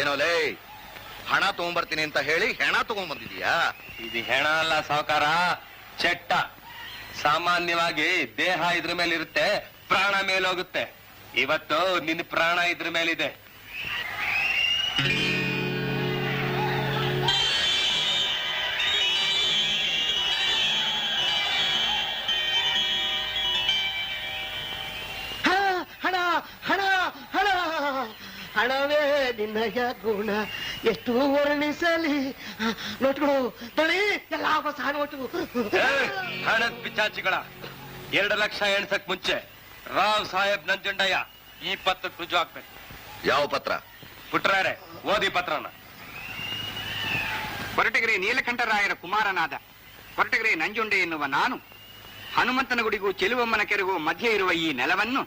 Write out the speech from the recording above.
ಏನೋ ಲೇ, ಹಣ ತಗೊಂಡ್ಬರ್ತೀನಿ ಅಂತ ಹೇಳಿ ಹೆಣ ತಗೊಂಬಂದಿದೀಯಾ? ಇದು ಹೆಣ ಅಲ್ಲ ಸಾವುಕಾರ, ಚೆಟ್ಟ. ಸಾಮಾನ್ಯವಾಗಿ ದೇಹ ಇದ್ರ ಮೇಲೆ ಇರುತ್ತೆ ಪ್ರಾಣ ಮೇಲೋಗುತ್ತೆ. ಇವತ್ತು ನಿನ್ನ ಪ್ರಾಣ ಇದ್ರ ಮೇಲಿದೆ. ಹಣವೇ ನಿನ್ನಯ ಗುಣ. ಎಷ್ಟು ವರ್ಣಿಸಲಿ. ನೋಟ್ಗಳು ತಳಿ ಎಲ್ಲ ಹೊಸ ನೋಟು ಹಣದ ಪಿಚಾಚಿಗಳ. ಎರಡು ಲಕ್ಷ ಎಣ್ಸಕ್ ಮುಂಚೆ ರಾವ್ ಸಾಹೇಬ್ ನಂಜುಂಡಯ್ಯ ಈ ಪತ್ರಕ್ಕೆ ರುಜು ಹಾಕ್ಬೇಕು. ಯಾವ ಪತ್ರ? ಪುಟ್ರಾರೆ ಓದಿ ಪತ್ರನ. ನೀಲಕಂಠ ನೀಲಕಂಠರಾಯರ ಕುಮಾರನಾದ. ಕೊರಟಗೆರೆ ನಂಜುಂಡೆ ಎನ್ನುವ ನಾನು. ಹನುಮಂತನ ಗುಡಿಗೂ ಚೆಲುವಮ್ಮನ ಕೆರೆಗೂ ಮಧ್ಯೆ ಇರುವ ಈ ನೆಲವನ್ನು